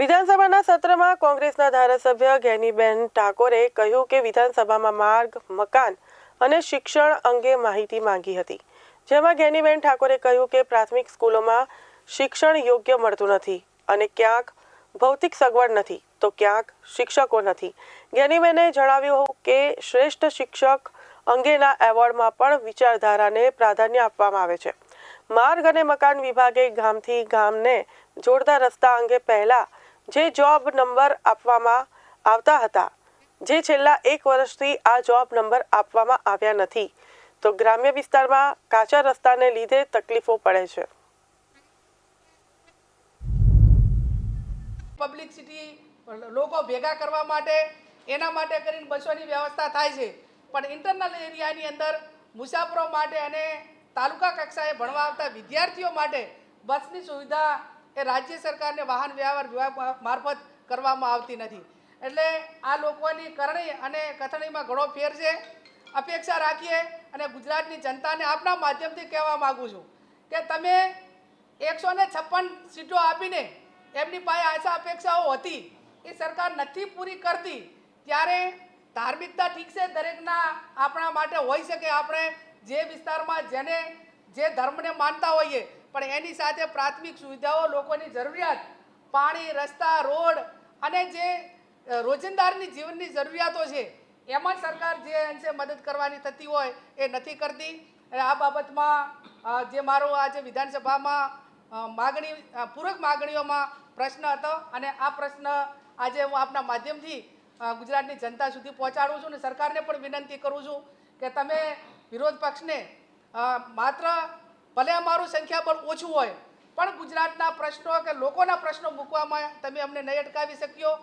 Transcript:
વિધાનસભાના સત્રમાં કોંગ્રેસના ધારાસભ્ય જ્ઞાનીબેન ઠાકોરે કહ્યું કે વિધાનસભામાં માર્ગ, મકાન અને શિક્ષણ અંગે માહિતી માંગી હતી. જેમાં જ્ઞાનીબેન ઠાકોરે કહ્યું કે પ્રાથમિક સ્કૂલોમાં શિક્ષણ યોગ્ય મળતું નથી અને ક્યાંક ભૌતિક સગવડ નથી, તો ક્યાંક શિક્ષકો નથી. ગેનીબેને જણાવ્યું કે શ્રેષ્ઠ શિક્ષક અંગેના એવોર્ડમાં પણ વિચારધારાને પ્રાધાન્ય આપવામાં આવે છે. માર્ગ અને મકાન વિભાગે ગામથી ગામને જોડતા રસ્તા અંગે પહેલા જે જોબ નંબર આપવામાં આવતા હતા. જે છેલ્લા એક વર્ષથી આ જોબ નંબર આપવામાં આવ્યા નથી. તો ગ્રામ્ય વિસ્તારમાં કાચા રસ્તાને લીધે તકલીફો પડે છે. પબ્લિક સિટી લોકો ભેગા કરવા માટે, એના માટે કરીને બસોની વ્યવસ્થા થાય છે. પણ ઇન્ટરનલ એરિયાની અંદર મુસાફરો માટે અને તાલુકા કક્ષાએ ભણવા આવતા વિદ્યાર્થીઓ માટે બસની સુવિધા એ રાજ્ય સરકારને વાહન વ્યવહાર વિભાગ મારફત કરવામાં આવતી નથી. એટલે આ લોકોની કરણી અને કથણીમાં ઘણો ફેર છે. અપેક્ષા રાખીએ અને ગુજરાતની જનતાને આપના માધ્યમથી કહેવા માગું છું કે તમે એકસો છપ્પન સીટો આપીને એમની પાસે આશા અપેક્ષાઓ હતી, એ સરકાર નથી પૂરી કરતી, ત્યારે ધાર્મિકતા ઠીક છે, દરેકના આપણા માટે હોઈ શકે. આપણે જે વિસ્તારમાં જેને જે ધર્મને માનતા હોઈએ પણ એની સાથે પ્રાથમિક સુવિધાઓ, લોકોની જરૂરિયાત, પાણી, રસ્તા, રોડ અને જે રોજિંદારની જીવનની જરૂરિયાતો છે, એમાં સરકાર જે અંશે મદદ કરવાની થતી હોય એ નથી કરતી. આ બાબતમાં જે મારો આજે વિધાનસભામાં માગણી પૂરક માગણીઓમાં પ્રશ્ન હતો અને આ પ્રશ્ન આજે હું આપના માધ્યમથી ગુજરાતની જનતા સુધી પહોંચાડું છું અને સરકારને પણ વિનંતી કરું છું કે તમે વિરોધ પક્ષને માત્ર ભલે અમારું સંખ્યાબળ ઓછું હોય, પણ ગુજરાતના પ્રશ્નો કે લોકોના પ્રશ્નો મૂકવામાં તમે અમને નહીં અટકાવી શક્યો.